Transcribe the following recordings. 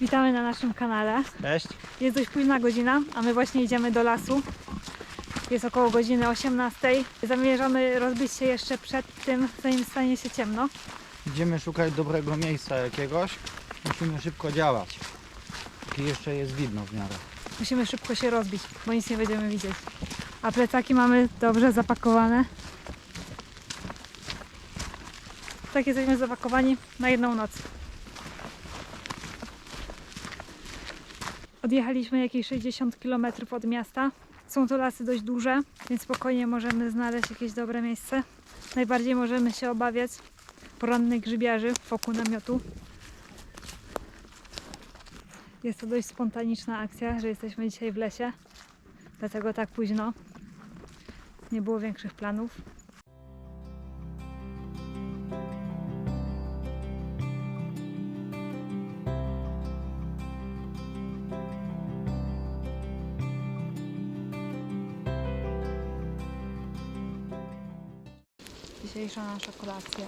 Witamy na naszym kanale. Cześć. Jest dość późna godzina, a my właśnie idziemy do lasu. Jest około godziny 18. Zamierzamy rozbić się jeszcze przed tym, zanim stanie się ciemno. Idziemy szukać dobrego miejsca jakiegoś. Musimy szybko działać. Póki jeszcze jest widno w miarę. Musimy szybko się rozbić, bo nic nie będziemy widzieć. A plecaki mamy dobrze zapakowane. Tak jesteśmy zapakowani na jedną noc. Odjechaliśmy jakieś 60 km od miasta. Są to lasy dość duże, więc spokojnie możemy znaleźć jakieś dobre miejsce. Najbardziej możemy się obawiać porannych grzybiarzy wokół namiotu. Jest to dość spontaniczna akcja, że jesteśmy dzisiaj w lesie, dlatego tak późno. Nie było większych planów. Dzisiejsza nasza kolacja.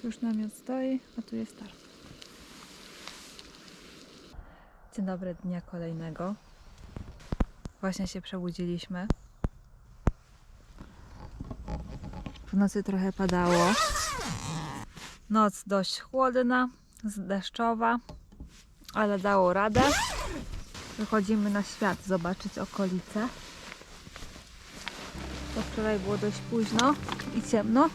Tu już namiot stoi, a tu jest targ. Dzień dobry, dnia kolejnego. Właśnie się przebudziliśmy. W nocy trochę padało. Noc dość chłodna, deszczowa, ale dało radę. Wychodzimy na świat zobaczyć okolice. Bo wczoraj było dość późno i ciemno.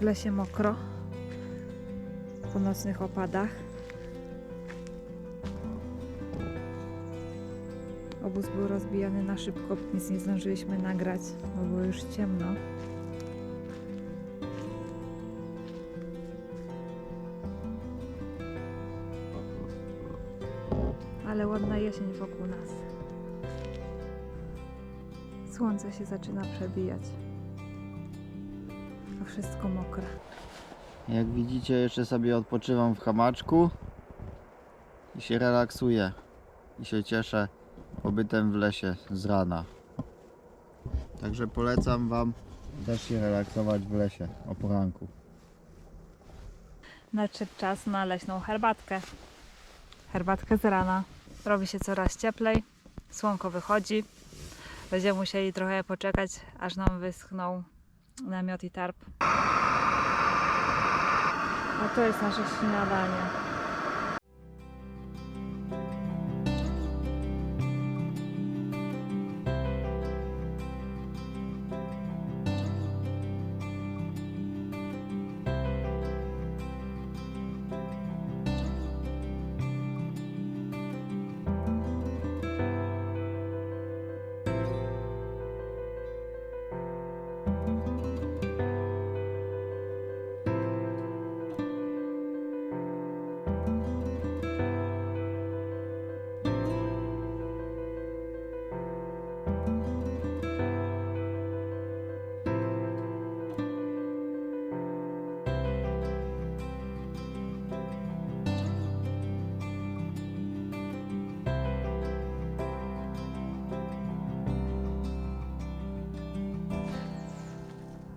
W lesie mokro. Po nocnych opadach. Obóz był rozbijany na szybko, nic nie zdążyliśmy nagrać, bo było już ciemno. Ale ładna jesień wokół nas. Słońce się zaczyna przebijać. A wszystko mokre. Jak widzicie jeszcze sobie odpoczywam w hamaczku i się relaksuję i się cieszę pobytem w lesie z rana. Także polecam Wam też się relaksować w lesie o poranku. Nadszedł czas na leśną herbatkę. Herbatkę z rana. Robi się coraz cieplej, słonko wychodzi. Będziemy musieli trochę poczekać, aż nam wyschną namiot i tarp. A to jest nasze śniadanie.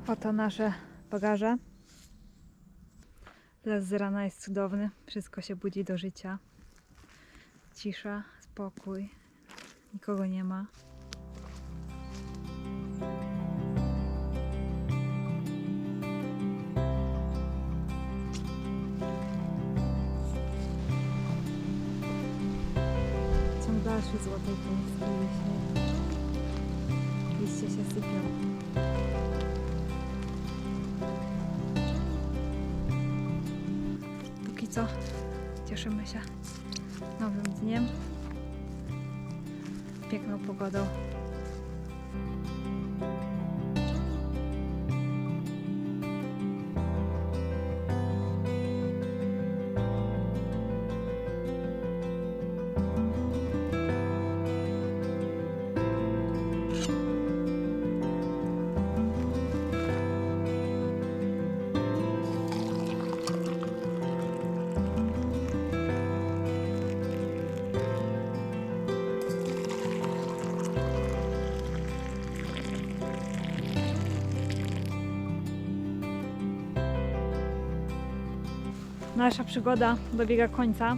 Oto nasze bagaże. Las z rana jest cudowny. Wszystko się budzi do życia. Cisza, spokój. Nikogo nie ma. Ciąg dalszy złotej tęskni leśnej. Liście się sypią. Co cieszymy się nowym dniem, piękną pogodą. Nasza przygoda dobiega końca.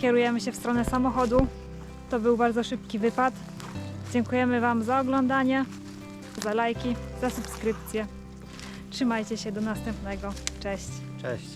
Kierujemy się w stronę samochodu. To był bardzo szybki wypad. Dziękujemy Wam za oglądanie, za lajki, za subskrypcje. Trzymajcie się do następnego. Cześć. Cześć.